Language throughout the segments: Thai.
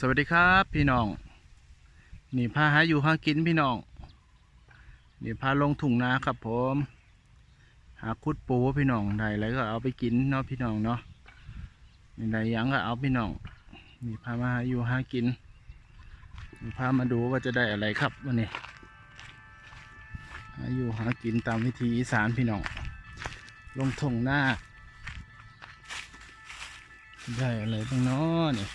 สวัสดีครับพี่น้อง นี่พาหาอยู่หากินพี่น้อง นี่พาลงถุงนาครับผม หาคุดปูพี่น้องได้อะไรก็เอาไปกินเนาะพี่น้องเนาะนี่ได้ยังก็เอาพี่น้อง นี่พามาหาอยู่หากินนี่พามาดูว่าจะได้อะไรครับวันนี้ หาอยู่หากินตามวิธีอีสานพี่น้อง ลงถุงหน้า ได้อะไรบ้างเนาะนี่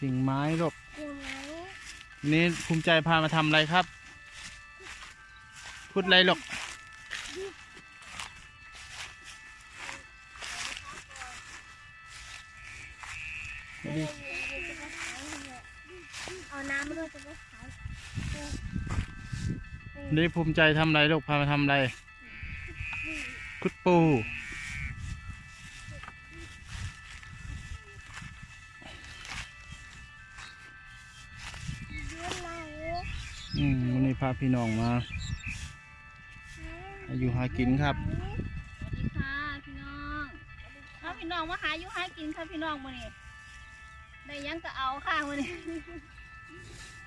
กิ่งไม้ลูกอยู่ไหนนี่ภูมิใจพามาทำอะไรครับ พูดอะไรลูกเอาน้ำมาด้วยจะได้ขายนี่ภูมิใจทำอะไรลูกพามาทำอะไรคุดปูาพี่น้องมาอายุหากินครับสวัสดีค่ะพี่น้องถ้าพี่น้องมาหาอยู่หากินค่ะพี่น้องมื้อนี้ได้หยังก็เอาค่ะมื้อนี้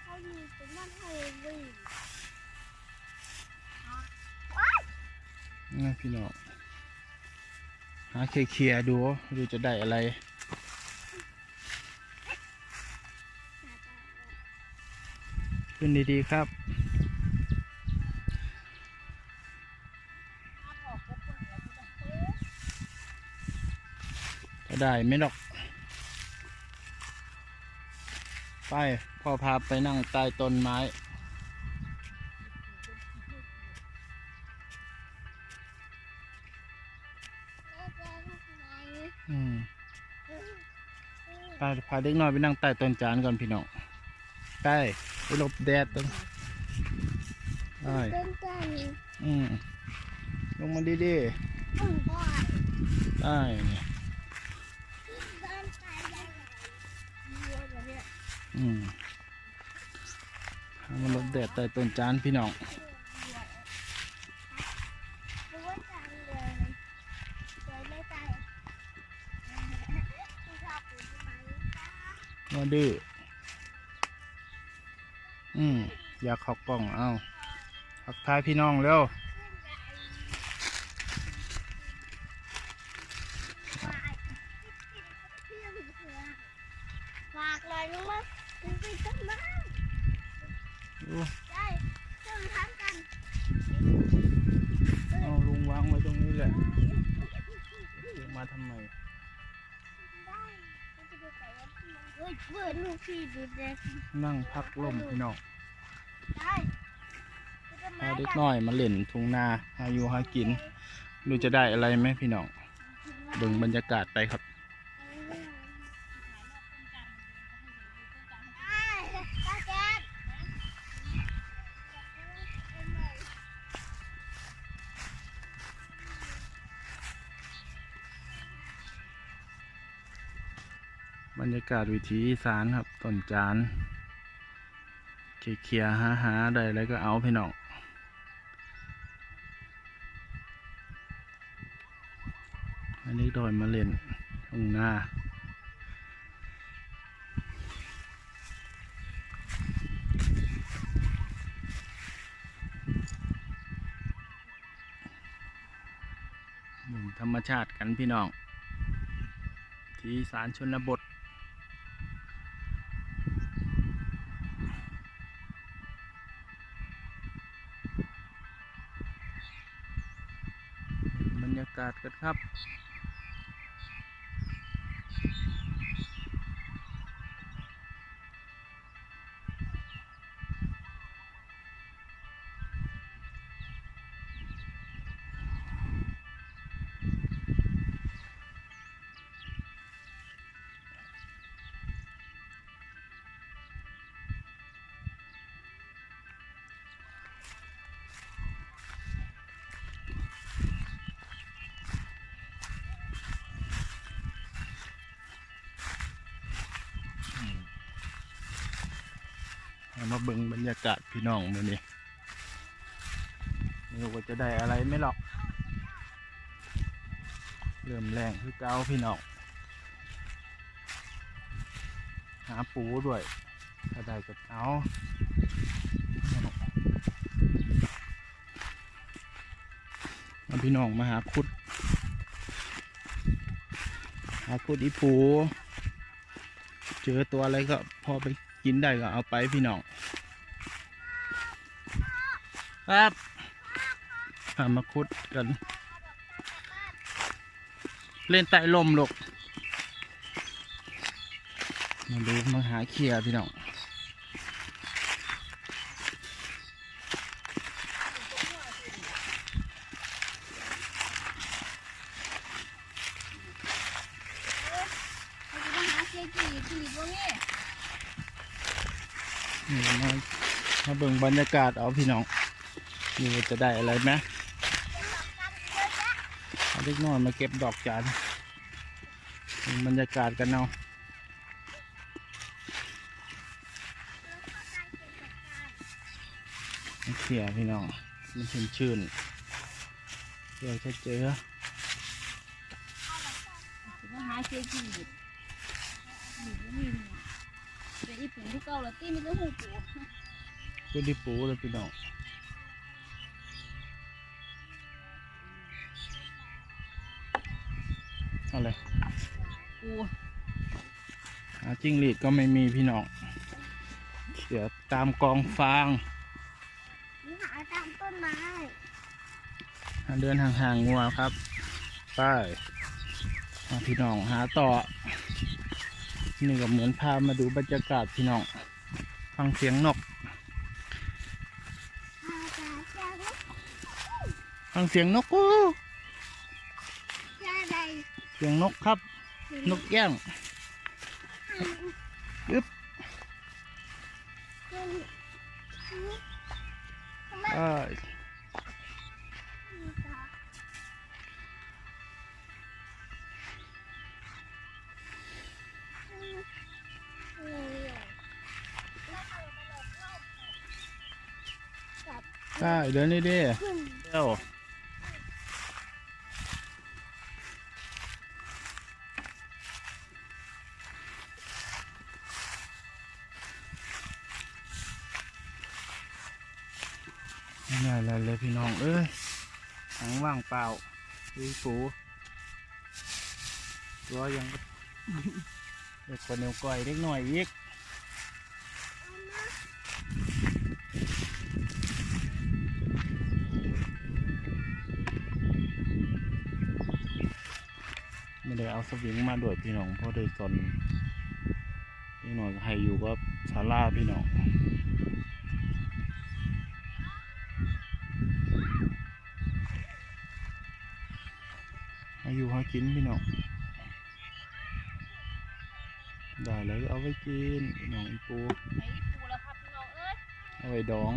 เขาอยู่เป็นบ้านไทยวิ่งนะพี่น้องหาเคลียร์ๆดูดูจะได้อะไรขึ้นดีๆครับ จะได้ไหม่หรอก ไปพ่อพาไปนั่งใต้ต้นไม้ อืมไปพาเด็กน้อยไปนั่งใต้ต้นจานก่อนพี่น้องไปไปหลบแดดต้นไปต้นจันทร์อืมลงมาดีต้นก้อนๆได้เนี่ย อืมามาลบแดดใต้ต้นจานพี่น้องมาดื้อ อืมอยากขอกล่อง เอาทักทายพี่น้องเร็ว ปิดลูกพี่ดูเด็กนั่งพักลมพี่น้องได้จะมาพาเด็กน้อยมาเล่นทุ่งนาหาอยู่หากินดูจะได้อะไรไหมพี่น้องเบิ่งบรรยากาศไปครับ รรยากาศวิถีอีสานครับต้นจานเคลียๆหาหาๆได้อะไรก็เอาพี่น้องอันนี้ดอยมาเล่นทุ่งหมุนธรรมชาติกันพี่น้อง ที่อีสารชนบท กาศกันครับ มาเบิ่งบรรยากาศพี่น้องมื้อนี้ไม่รู้ว่าจะได้อะไรไม่หรอก เริ่มแรงคือเก้าพี่น้อง หาปูด้วย ถ้าได้ก็เอาเอาพี่น้องมาหาคุด หาคุดอีปู เจอตัวอะไรก็พอไป กินได้ก็เอาไปพี่น้องครับหามาคุดกัน เล่นใต้ลมลูกมาดูมาหาเขียพี่น้องเจ๊กี่กี่พวกนี้ มามาเบิ่งบรรยากาศเอาพี่น้องนี่จะได้อะไรไหมเอาเล็กน้อยมาเก็บดอกจานเบิ่งบรรยากาศกันเอาเขียพี่น้อง มันชื่นชื่นเดี๋ยวจะเจอจะหาเจ๊กี่นี่พวกนี้ เป็นอีปุ่นที่เก่าแล้วตีมีแต่หูปูกูไดีปูเลยพี่น้องเอาเลยปูหาจิ้งหรีดก็ไม่มีพี่น้องเดี๋ยวตามกองฟางนี่หาตามต้นไม้เดินห่างๆงัวครับ ไป้ายพี่น้องหาต่อ นี่ก็เหมือนพามาดูบรรยากาศพี่น้อง ฟังเสียงนกหาจาจาลูกฟังเสียงนกอู้จาใดเสียงนกครับ นกแก้งยึบเอ้ย ได้เดินนี่ดิขึ้นเดี๋ยวไม่ได้อะไรเลยพี่น้อง เอ้ยถังว่างเปล่าดูปูตัวยัง เด็กกว่านิ้วก้อยเล็กหน่อยอีก เอาสวิงมาด้วยพี่น้องเพราะโดยสนพี่น้องให้อยู่กับศาลาพี่น้องให้อยู่ให้กินพี่น้อง ได้เลยเอาไว้กินพี่น้องอีปูไหนอีปูแล้วครับพี่น้องเอ้ยเอาไว้ดอง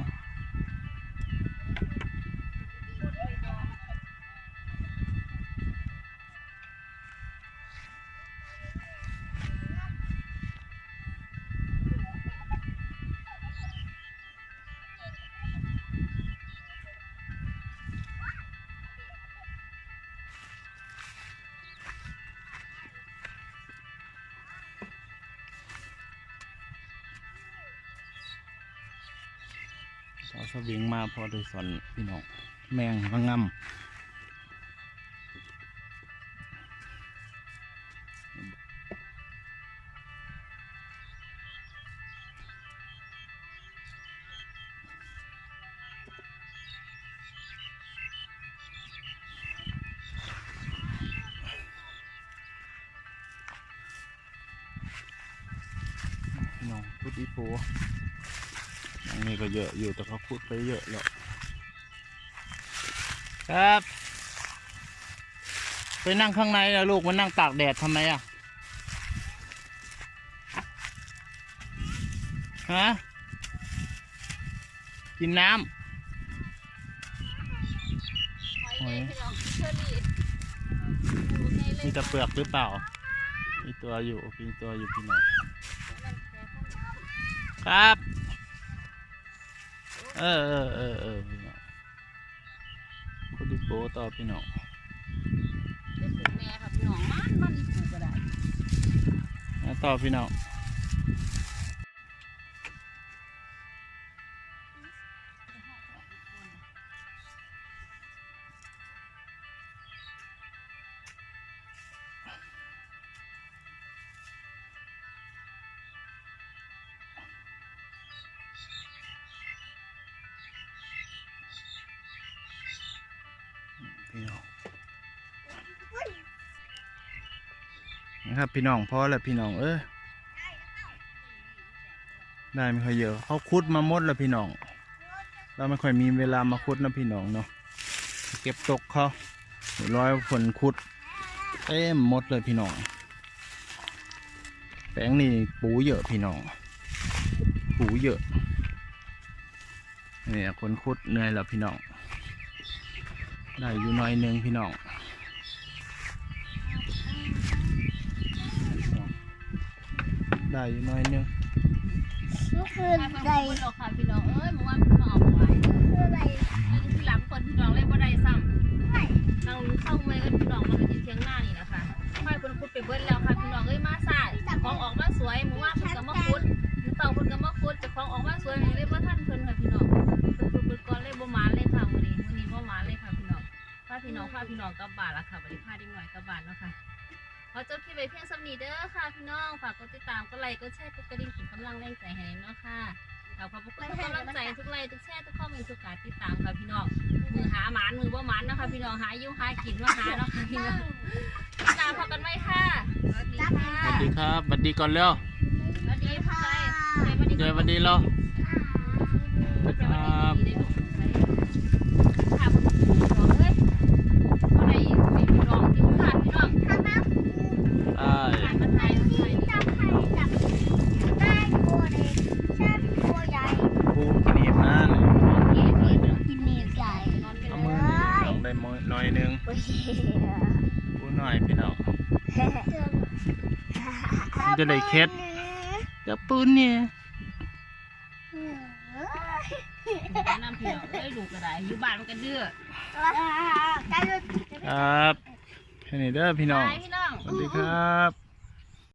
เอาสวิงมาพอโดยสอนพี่น้องแมงระงำพี่น้องพุดอีปู อันนี้ก็เยอะอยู่แต่เขาพูดไปเยอะแล้วครับ ไปนั่งข้างในอะลูกมานั่งตากแดดทำไมอะฮะกินน้หอยใหญ่พี่น้องเชอรี่ปูใหญ่เลำยมีแต่เปลือกหรือเปล่า มีตัวอยู่มีตัวอยู่พี่น้องครับ เออเออเออเออพี่น้องคุดดิโบต่อพี่น้องเป็นสูตรแม่ค่ะพี่น้องมันมันอีปูก็ได้ต่อพี่น้อง พี่น้องนะครับพี่น้องพอแล้วพี่น้องเออได้ไม่ค่อยเยอะเขาคุดมาหมดแล้วพี่น้อง เราไม่ค่อยมีเวลามาคุดนะพี่น้องเนาะเก็บตกเขาร้อยฝนคุดเต็มหมดเลยพี่น้องแปลงนี่ปูเยอะพี่น้องปูเยอะเนี่ยคนคุดเหนื่อยแล้วพี่น้อง ได้อยู่หน้อยหนึงพี่น้องได้อยู่หน้อยหนึงคือใครเป็นใดคนหรอกค่ะพี่น้อง เอ้ยเมื่อวานพี่น้องเอาไปคืออะไรแล้วที่หลังคนพี่น้องเล่นบ่ได้ซ้ำไม่นั่งเข้าเมื่อยกันพี่น้องมันก็จะเทียงหน้านี่แหละค่ะค่อยคนคุดไปเบิ้ลแล้วค่ะพี่น้องเอ้ยมาสายของออกมาสวยหมู่ว่าเพิ่นก็มาคุด กลับบ้านละค่ะบัดนี้พาเด็กน้อยกลับบ้านเนาะค่ะขอจบคลิปไว้เพียงส่ำนี้เด้อค่ะพี่น้องฝากกดติดตามกดไลค์กดแชร์กดกระดิ่งเป็นกำลังแรงใจให้เนาะค่ะขอบพระคุณทุกกำลังใจทุกไลค์ทุกแชร์ทุกคอมเมนต์ทุกการติดตามค่ะพี่น้องมือหาหมานมือบ่หมานเนาะคะพี่น้องหาอยู่หากินมาหาเนาะค่ะพี่น้องติดตามพอกันไหมค่ะสวัสดีค่ะสวัสดีครับสวัสดีก่อนเร็วสวัสดีค่ะสวัสดีเดี๋ยวสวัสดีเราครับ จะได้เคล็ดจะปูเนี่ยน้ำพี่น้องเอ้ยลูกก็ได้อยู่บ้านมันก็ดื้อกันครับแค่นี้เด้อพี่น้องไปพี่น้องสวัสดีครับ